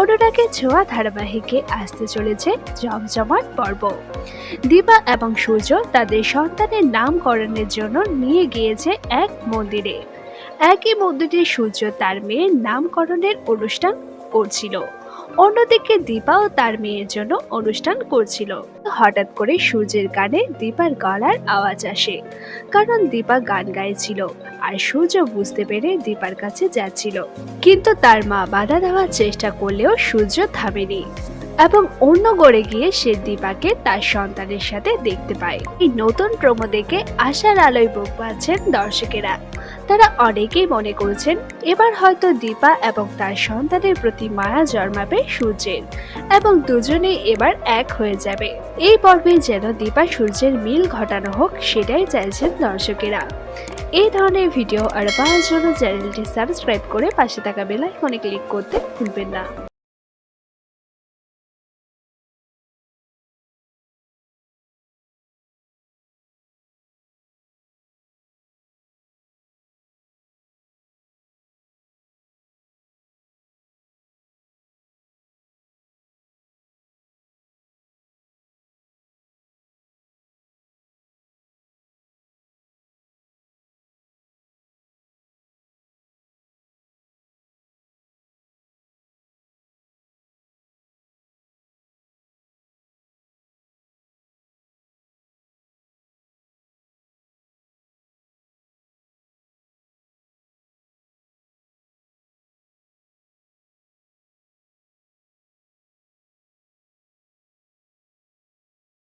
অনুরাগের ছোঁয়া ধারাবাহিকে আসতে চলেছে জমজমাট পর্ব। দীপা এবং সূর্য তাদের সন্তানের নামকরণের জন্য নিয়ে গিয়েছে এক মন্দিরে। একই মন্দিরে সূর্য তার মেয়ের নামকরণের অনুষ্ঠান করছিল। অন্যদিকে দীপাও তার মেয়ের জন্য অনুষ্ঠান করছিল। হঠাৎ করে সূর্যের কানে দীপার গলার আওয়াজ আসে, কারণ দীপা গান গাইছিল আর সূর্য বুঝতে পেরে দীপার কাছে যাচ্ছিল। কিন্তু তার মা বাধা দেওয়ার চেষ্টা করলেও সূর্য থামেনি। এবং অন্য গড়ে গিয়ে সে দীপাকে তার সন্তানের সাথে দেখতে পায়। এই নতুন প্রমো দেখে আশার আলোয় বুক পাচ্ছেন দর্শকেরা। তারা অনেকেই মনে করছেন, এবার হয়তো দীপা এবং তার সন্তানের প্রতি মায়া জন্মাবে সূর্যের এবং দুজনেই এবার এক হয়ে যাবে। এই পর্বে যেন দীপা সূর্যের মিল ঘটানো হোক, সেটাই চাইছেন দর্শকেরা। এই ধরনের ভিডিও আর পাওয়ার জন্য চ্যানেলটি সাবস্ক্রাইব করে পাশে থাকা বেল আইকনে ক্লিক করতে ভুলবেন না।